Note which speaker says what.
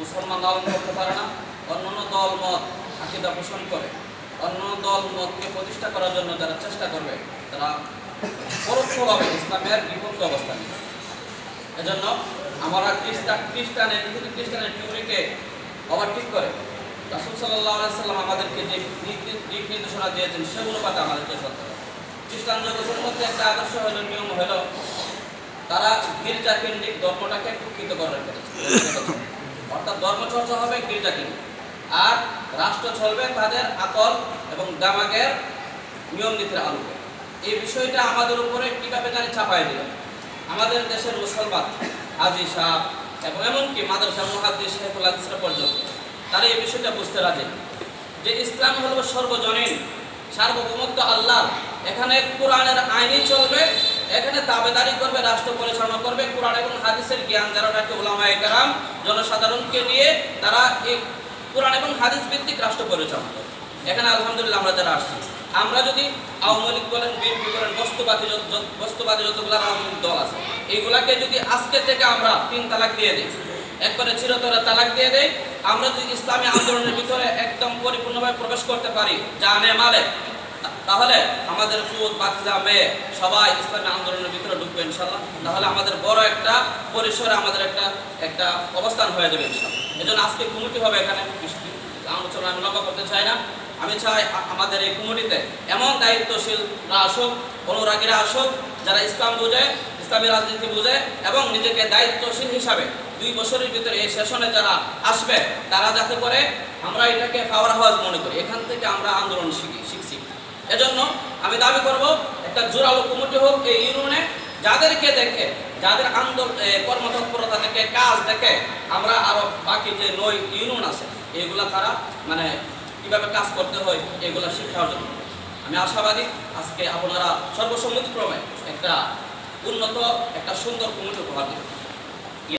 Speaker 1: মুসলমান দল করতে পারে না, অন্যান্য দল মত আকিদা পোষণ করে। অন্য দল মতকে প্রতিষ্ঠা করার জন্য যারা চেষ্টা করবে, তারা পরোক্ষভাবে ইসলামের বিপক্ষ অবস্থান এজন্য আমরা খ্রিস্টান খ্রিস্টানের ইহুদি খ্রিস্টানের টিউরিকে ওভারটেক করে। রাসুল সাল্লাহ সাল্লাম আমাদেরকে যে দিক নির্দেশনা দিয়েছেন সেগুলো পাতে আমাদেরকে সত্য খ্রিস্টান জগতের মধ্যে একটা আদর্শ হলো, নিয়ম হলো, তারা গির্জা কেন্দ্রিক ধর্মটাকে প্রকৃত করে রেখেছে ধর্মচর্চা হবে গির্জা কেন্দ্রিক আর রাষ্ট্র চলবে তাদের আকল এবং দামাগের নিয়ম নীতির আলোকে। এই বিষয়টা আমাদের উপরে কীভাবে জানি চাপাই দিল। আমাদের দেশের মুসলমান, হাজি সাহ এবং এমনকি মাদ্রাসা মুহাদ্দিস শেখুল হাদিসরা পর্যন্ত, তারা এই বিষয়টা বুঝতে রাজি। যে ইসলাম হলো সর্বজনীন, সার্বভৌমত্ব আল্লাহ এখানে কোরআনের আইনই চলবে, এখানে তাবেদারি করবে, রাষ্ট্র পরিচালনা করবে। কোরআন এবং হাদিসের জ্ঞান যারা রাখে ওলামায়ে কেরাম জনসাধারণকে নিয়ে তারা এই কোরআন এবং হাদিস ভিত্তিক রাষ্ট্র পরিচালনা করবে এখানে আলহামদুলিল্লাহ আমরা যারা আসছি, আমরা যদি আওয়ামী লীগ বলেন, বিএনপি বলেন, বস্তুবাদী বস্তুবাদী যতগুলো রাজনৈতিক দল আছে এইগুলাকে যদি আজকে থেকে আমরা তিন তালাক দিয়ে দিই একবারে চিরতরে তালাক দিয়ে দেয় আমরা যদি ইসলামী আন্দোলনের ভিতরে একদম পরিপূর্ণভাবে প্রবেশ করতে পারি, জানে মালে তাহলে আমাদের ফুদ বাতিজা মেয়ে, সবাই ইসলামী আন্দোলনের ভিতরে ঢুকবে ইনশাল্লাহ তাহলে আমাদের বড় একটা পরিসরে আমাদের একটা একটা অবস্থান হয়ে যাবে ইনশাল্লাহ এজন্য আজকে কমিটি হবে এখানে। আলোচনা আমি লম্বা করতে চাই না। আমি চাই আমাদের এই কমিটিতে এমন দায়িত্বশীলরা আসুক, অনুরাগীরা আসুক, যারা ইসলাম বোঝে, ইসলামী রাজনীতি বোঝে, এবং নিজেকে দায়িত্বশীল হিসাবে দুই বছরের ভিতরে এই সেশনে যারা আসবে, তারা যাতে করে আমরা এটাকে পাওয়ার হাউস মনে করি। এখান থেকে আমরা আন্দোলন শিখি, শিখছি। এজন্য আমি দাবি করব, একটা জোরালো কমিটি হোক এই ইউনিয়নে, যাদেরকে দেখে, যাদের আন্দোলন কর্মতৎপরতা দেখে, কাজ দেখে, আমরা আরও বাকি যে নয় ইউনিয়ন আছে, এগুলা তারা মানে কীভাবে কাজ করতে হয়, এগুলা শিক্ষার জন্য। আমি আশাবাদী আজকে আপনারা সর্বসম্মতিক্রমে একটা উন্নত, একটা সুন্দর কমিটি উপহার দেবেন।